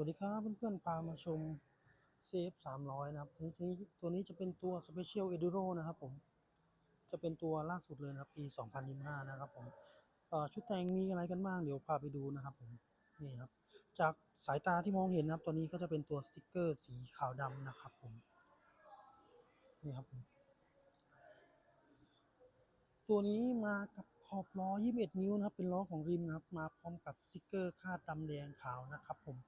วัสดีครับเพื่อนๆพามาชม CF 300นะครับตัวนี้ตัวนี้จะเป็นตัว Special Enduro นะครับผมจะเป็นตัวล่าสุดเลยนะครับปี 2025 นะครับผมชุดแต่งมีอะไรกันบ้างเดี๋ยวพาไปดูนะครับผมนี่ครับจากสายตาที่มองเห็นนะครับตัวนี้ก็จะเป็นตัวสติกเกอร์สีขาวดำนะครับผมนี่ครับผมตัวนี้มากับขอบล้อ 21 นิ้วนะครับ เป็นล้อของริมนะครับ มาพร้อมกับสติกเกอร์คาดดำแดงขาวนะครับผม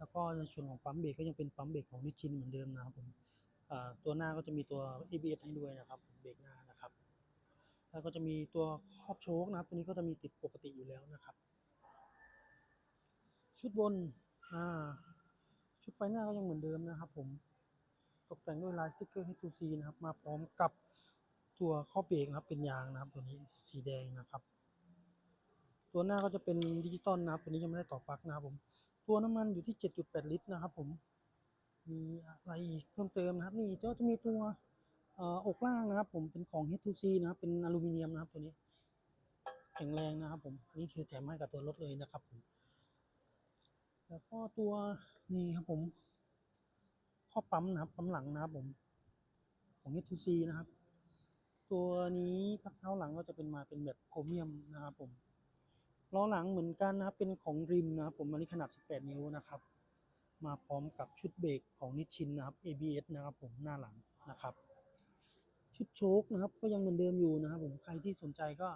แล้วก็ในส่วนของปั๊มเบรกก็ยังเป็นปั๊มเบรกของนิชินเหมือนเดิมนะครับผมตัวหน้าก็จะมีตัว ABS ให้ด้วยนะครับเบรกหน้านะครับ แล้วก็จะมีตัวครอบโชคนะครับตัวนี้ก็จะมีติดปกติอยู่แล้วนะครับ ชุดบนชุดไฟหน้าก็ยังเหมือนเดิมนะครับ ผมตกแต่งด้วยลายสติ๊กเกอร์ H2C นะครับ มาพร้อมกับตัวครอบเบรกนะครับเป็นยางนะครับ ตัวนี้สีแดงนะครับ ตัวหน้าก็จะเป็นดิจิตอลนะครับ ตัวนี้ยังไม่ได้ต่อปลั๊กนะครับผม ตัวน้ำมันอยู่ที่ 7.8 ลิตรนะครับผม มีอะไรอีกเพิ่มเติมนะครับ นี่ก็จะมีตัวเอ่ออกล่างนะครับ ผมเป็นของ H2C นะครับ เป็นอลูมิเนียมนะครับตัวนี้ แข็งแรงนะครับผมอันนี้คือแถมให้กับตัวรถเลยนะครับผมแล้วก็ตัวนี่ครับผมข้อปั๊มนะครับปั๊มหลังนะครับผมของ H2C นะครับ ตัวนี้พักเท้าหลังก็จะเป็นมาเป็นแบบโครเมียมนะครับผม ล้อหลังเหมือนกันนะครับเป็นของริมนะครับผมอันนี้ขนาด 18 นิ้วนะครับ มาพร้อมกับชุดเบรกของนิชชินนะครับ ABS นะครับผมหน้าหลังนะครับ ชุดโชคนะครับก็ยังเหมือนเดิมอยู่นะครับผมใครที่สนใจก็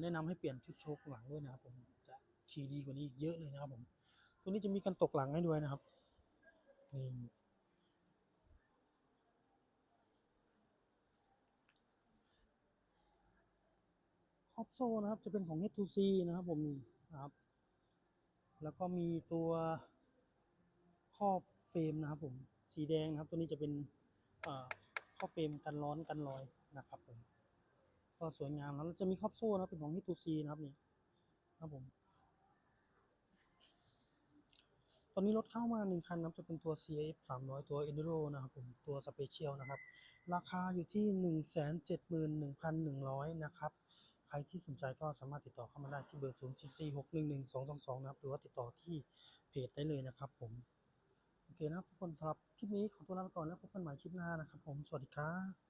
แนะนำให้เปลี่ยนชุดโชคหลังด้วยนะครับผมจะขี่ดีกว่านี้อีกเยอะเลยนะครับผมตัวนี้จะมีกันตกหลังให้ด้วยนะครับนี่ ครอบโซ่นะครับ จะเป็นของ H2C นะครับผมนี่นะครับ แล้วก็มีตัวครอบเฟรมนะครับผม สีแดงนะครับ ตัวนี้จะเป็นครอบเฟรมกันร้อนกันรอยนะครับผมก็สวยงามแล้วจะมีครอบโซ่นะครับเป็นของ H2C นะครับนี่นะครับผม ตอนนี้รถเข้ามาหนึ่งคันนะครับ จะเป็นตัว CF 300 ตัว Enduro นะครับผมตัว Special นะครับ ราคาอยู่ที่ 171,100 นะครับ ใครที่สนใจก็สามารถติดต่อเข้ามาได้ที่เบอร์ 044611222 นะครับ หรือว่าติดต่อที่เพจได้เลยนะครับผม โอเคนะครับทุกคนสำหรับคลิปนี้ขอตัวลาไปก่อนแล้วพบกันใหม่คลิปหน้านะครับผม สวัสดีครับ